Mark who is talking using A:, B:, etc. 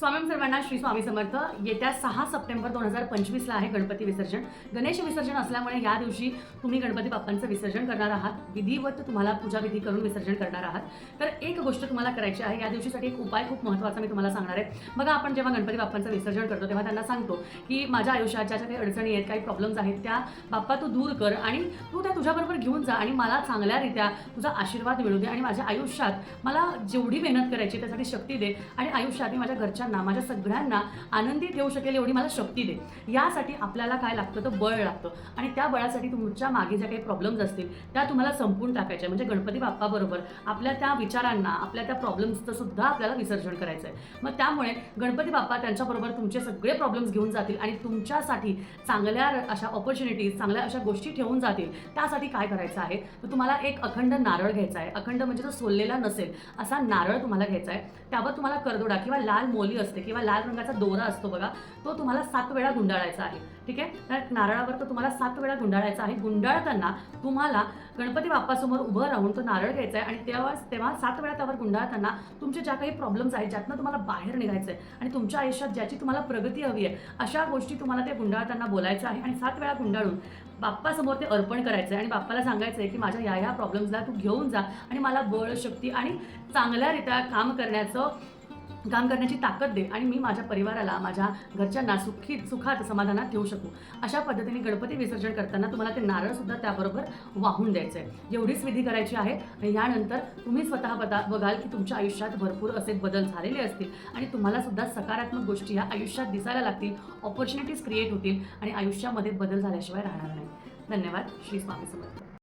A: स्वामी सर्वांना श्री स्वामी समर्थ. येत्या सहा सप्टेंबर दोन हजार पंचवीसला आहे गणपती विसर्जन. गणेश विसर्जन असल्यामुळे या दिवशी तुम्ही गणपती बाप्पांचं विसर्जन करणार आहात. विधिवत तुम्हाला पूजा विधी करून विसर्जन करणार आहात. तर एक गोष्ट तुम्हाला करायची आहे या दिवशीसाठी एक उपाय खूप महत्त्वाचा मी तुम्हाला सांगणार आहे. बघा आपण जेव्हा गणपती बाप्पांचं विसर्जन करतो तेव्हा त्यांना सांगतो की माझ्या आयुष्यात ज्या ज्या काही अडचणी आहेत काही प्रॉब्लेम्स आहेत त्या बाप्पा तू दूर कर आणि तू त्या तुझ्याबरोबर घेऊन जा आणि मला चांगल्यारीत्या तुझा आशीर्वाद मिळू दे आणि माझ्या आयुष्यात मला जेवढी मेहनत करायची त्यासाठी शक्ती दे आणि आयुष्यात मी माझ्या घरच्या घरच्यांना माझ्या सगळ्यांना आनंदी ठेवू शकेल एवढी मला शक्ती दे. यासाठी आपल्याला काय लागतं? तर बळ लागतं. आणि त्या बळासाठी तुमच्या मागे ज्या काही प्रॉब्लेम्स असतील त्या तुम्हाला संपून टाकायच्या म्हणजे गणपती बाप्पाबरोबर आपल्या त्या विचारांना आपल्या त्या प्रॉब्लेम्सचं सुद्धा आपल्याला विसर्जन करायचं आहे. मग त्यामुळे गणपती बाप्पा त्यांच्याबरोबर तुमचे सगळे प्रॉब्लेम्स घेऊन जातील आणि तुमच्यासाठी चांगल्या अशा ऑपॉर्च्युनिटीज चांगल्या अशा गोष्टी ठेवून जातील. त्यासाठी काय करायचं आहे? तर तुम्हाला एक अखंड नारळ घ्यायचा आहे. अखंड म्हणजे तो सोललेला नसेल असा नारळ तुम्हाला घ्यायचा आहे. त्यावर तुम्हाला करदोडा किंवा लाल मोली असते किंवा लाल रंगाचा दोरा असतो बघा तो तुम्हाला सात वेळा गुंडाळायचा आहे. ठीक आहे? तर नारळावर तो तुम्हाला सात वेळा गुंडाळायचा आहे. गुंडाळताना तुम्हाला गणपती बाप्पासमोर उभं राहून तो नारळ घ्यायचा आहे आणि तेव्हा तेव्हा सात वेळा त्यावर गुंडाळताना तुमचे ज्या काही प्रॉब्लेम्स आहेत ज्यातनं तुम्हाला बाहेर निघायचं आहे आणि तुमच्या आयुष्यात ज्याची तुम्हाला प्रगती हवी आहे अशा गोष्टी तुम्हाला ते गुंडाळताना बोलायचं आहे आणि सात वेळा गुंडाळून बाप्पासमोर ते अर्पण करायचं आहे आणि बाप्पाला सांगायचं आहे की माझ्या या ह्या प्रॉब्लेम्सला तू घेऊन जा आणि मला बळ शक्ती आणि चांगल्यारीत्या काम करण्याचं काम करण्याची ताकद दे आणि मी माझ्या परिवाराला माझ्या घरच्यांना सुखी सुखात समाधानात ठेवू शकू. अशा पद्धतीने गणपती विसर्जन करताना तुम्हाला ते नारळसुद्धा त्याबरोबर वाहून द्यायचं आहे एवढीच विधी करायची आहे आणि यानंतर तुम्ही स्वतः बदा बघाल की तुमच्या आयुष्यात भरपूर असे बदल झालेले असतील आणि तुम्हाला सुद्धा सकारात्मक गोष्टी ह्या आयुष्यात दिसायला लागतील ऑपॉर्च्युनिटीज क्रिएट होतील आणि आयुष्यामध्ये बदल झाल्याशिवाय राहणार नाही. धन्यवाद. श्री स्वामी समर्थ.